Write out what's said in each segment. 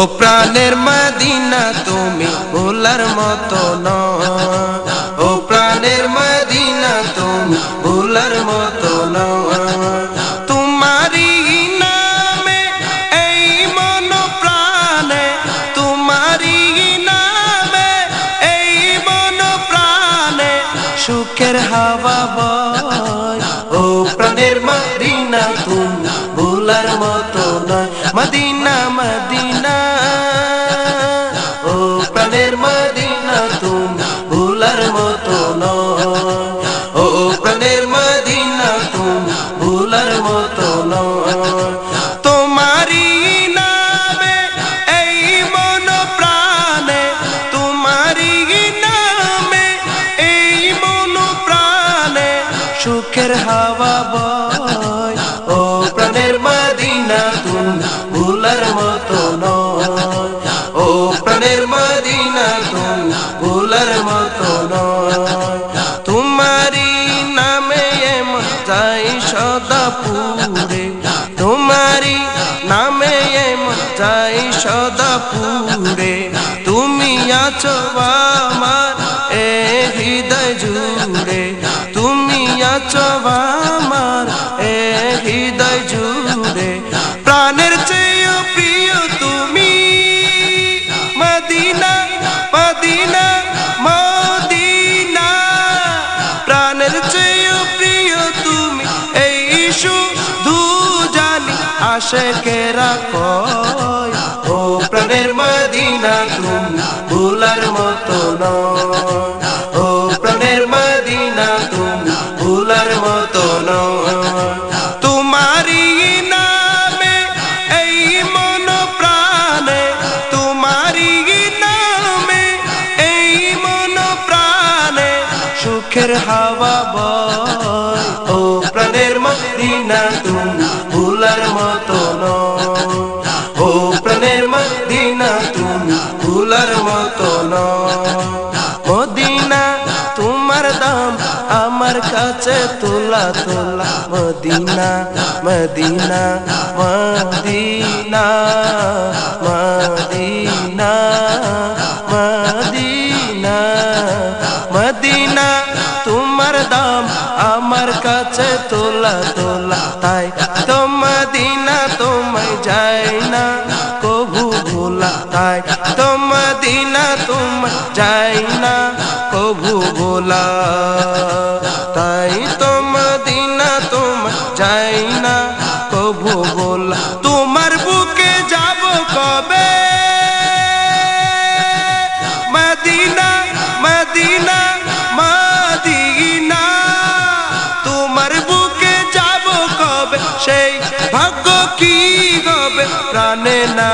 ও প্রাণের মদিনা তুমি ভোলার মতো নয়। ও প্রাণের মদিনা তুমি ভোলার মতো নয়। তোমারই নামে এই মন তোমারই নামে এই মন সুখের হাওয়া বয়। ও প্রাণের মদিনা তুমি ভোলার মতো নয়। মদিনা মতো ও প্রাণের মদিনা তুমি ভোলার মতো নয়। তোমারই নামে এই মন প্রাণে তোমারই নামে এই মন প্রাণে সুখের হাওয়া বয়। ও, প্রাণের মদিনা তুমি ভুলার মতো নয়। ও, প্রাণের মদিনা তুমি ভুলার মতো সদা পুরে তুমি আছো আমার এ হৃদয় জুড়ে। তুমি আছো আমার এ হৃদয় জুড়ে। প্রাণের চেয়েও প্রিয় তুমি মদিনা মদিনা মদিনা। প্রাণের চেয়েও প্রিয় তুমি এই শুধু জানি আশেকেরা কয় ভুলার মতো ও প্রাণের মদিনা, তুমি ভুলার মতো এই নামে এই মন সুখের হাওয়া বয়। ও প্রাণের মদিনা, তুমি ভুলার মতো নয়। আমার কাছে তোলা তোলা Medina Medina Medina Medina Medina Medina. তোমার দাম আমার কাছে তোলা তোলা, তাই তো মদিনা তোমায় যায় না, কবু ভোলা। তাই তো মদিনা তোমায় যায় না, কবু ভোলা। কবু ভোলা তোমার বুকে যাব কবে? Medina Medina Medina. তোমার বুকে যাব কবে? সেই ভাগ্য কি হবে? প্রাণে না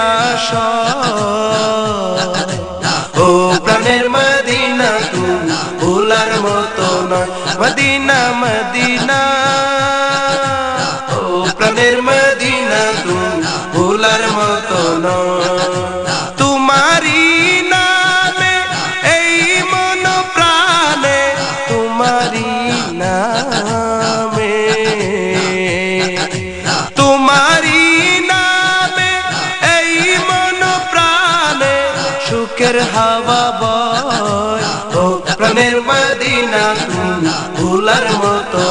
সুখের হাওয়া বয় ও প্রাণের মদিনা ভুলার মতো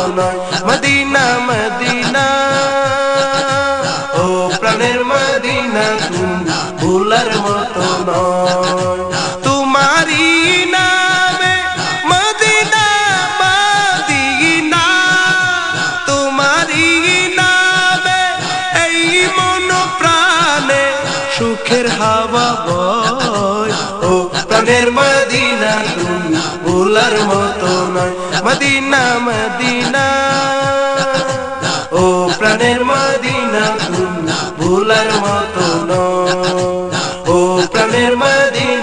মদিনা মদিনা ও প্রাণের মদিনা ভুলার মতো সুখের হাওয়া বয় প্রাণের মদিনা তুমি ভুলার মতো নয়। Medina Medina. ও প্রাণের মদিনা তুমি ভুলার মতো নয়। ও প্রাণের মদিনা